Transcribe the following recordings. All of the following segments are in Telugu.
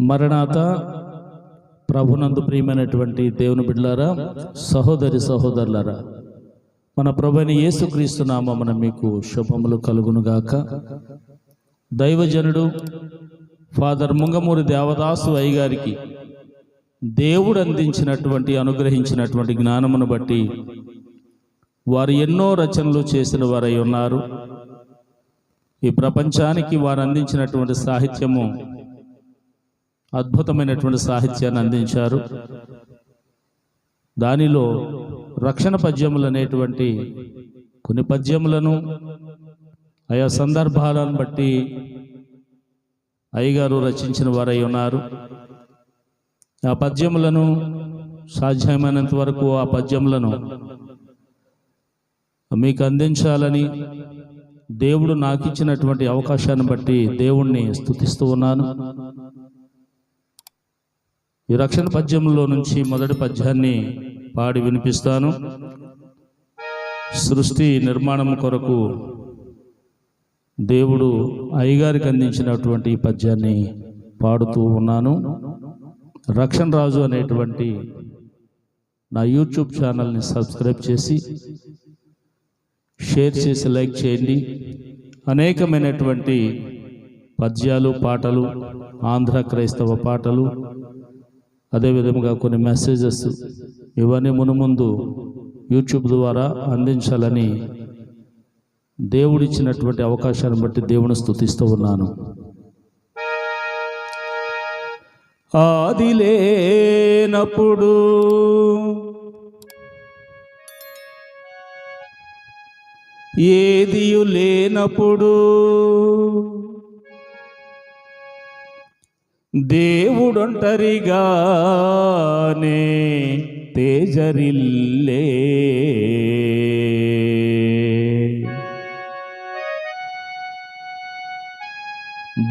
మరణాత ప్రభునందు ప్రియమైనటువంటి దేవుని బిడ్డలారా సహోదరి సహోదరులారా మన ప్రభుని యేసుక్రీస్తు నామమున మీకు శుభములు కలుగునుగాక. దైవజనుడు ఫాదర్ ముంగమూరి దేవదాసు అయ్యగారికి దేవుడు అందించినటువంటి అనుగ్రహించినటువంటి జ్ఞానమును బట్టి వారు ఎన్నో రచనలు చేసిన వారై ఉన్నారు. ఈ ప్రపంచానికి వారు అందించినటువంటి సాహిత్యము అద్భుతమైనటువంటి సాహిత్యాన్ని అందించారు. దానిలో రక్షణ పద్యములు అనేటువంటి కొన్ని పద్యములను ఆయా సందర్భాలను బట్టి అయ్యగారు రచించిన వారై ఉన్నారు. ఆ పద్యములను సాధ్యమైనంత వరకు ఆ పద్యములను మీకు అందించాలని దేవుడు నాకు ఇచ్చినటువంటి అవకాశాన్ని బట్టి దేవుణ్ణి స్తుతిస్తూ ఉన్నాను. ఈ రక్షణ పద్యంలో నుంచి మొదటి పద్యాన్ని పాడి వినిపిస్తాను. సృష్టి నిర్మాణం కొరకు దేవుడు అయ్యగారికి అందించినటువంటి ఈ పద్యాన్ని పాడుతూ ఉన్నాను. రక్షణ రాజు అనేటువంటి నా యూట్యూబ్ ఛానల్ని సబ్స్క్రైబ్ చేసి షేర్ చేసి లైక్ చేయండి. అనేకమైనటువంటి పద్యాలు పాటలు ఆంధ్ర క్రైస్తవ పాటలు అదేవిధంగా కొన్ని మెసేజెస్ ఇవన్నీ మునుముందు యూట్యూబ్ ద్వారా అందించాలని దేవుడిచ్చినటువంటి అవకాశాన్ని బట్టి దేవుని స్థుతిస్తూ ఉన్నాను. ఆది లేనప్పుడు ఏదియు లేనప్పుడు దేవుడొంటరిగానే తేజరిల్లే.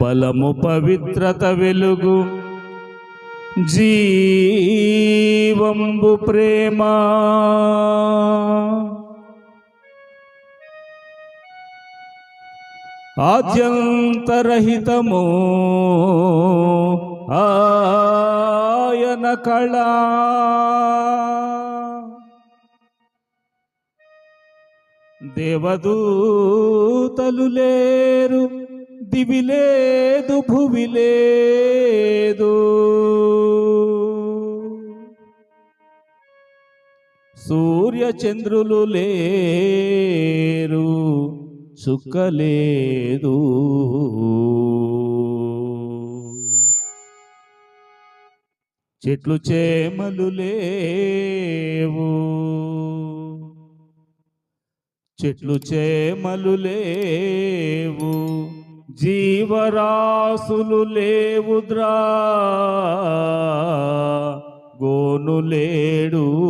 బలము పవిత్రత వెలుగు జీవంబు ప్రేమ. ఆద్యంతరహితము ఆయన కళా దేవదూతలు లేరు దివి లేదు భువి లేదు. సూర్యచంద్రులు లేరు చుక్కలేదు చెట్లు చేమలు లేవు. చెట్లు చేమలు లేవు. జీవరాశులు లేవుద్రా. గోను లేడు.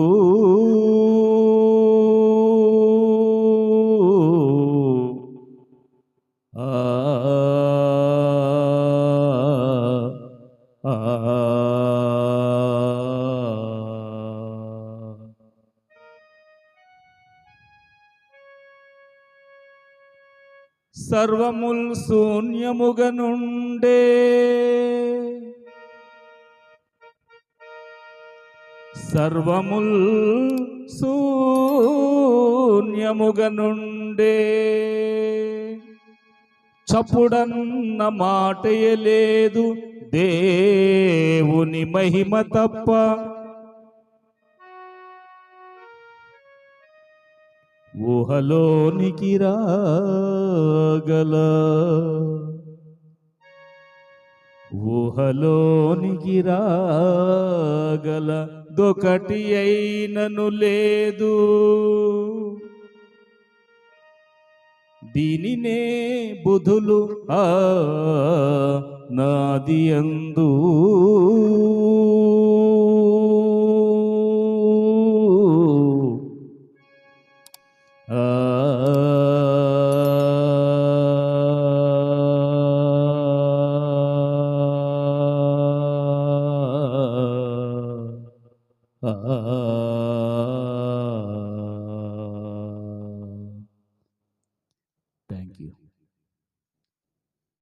సర్వముల్ శూన్యముగనుండే సర్వముల్ శూన్యముగనుండే చప్పుడన్న మాటయలేదు దేవుని మహిమ తప్ప ఊహలోనికి రాగల. ఊహలోనికి రాగల. దొకటి అయినను లేదు. దీనినే బుధులు ఆ నాది అందు. 呃呃呃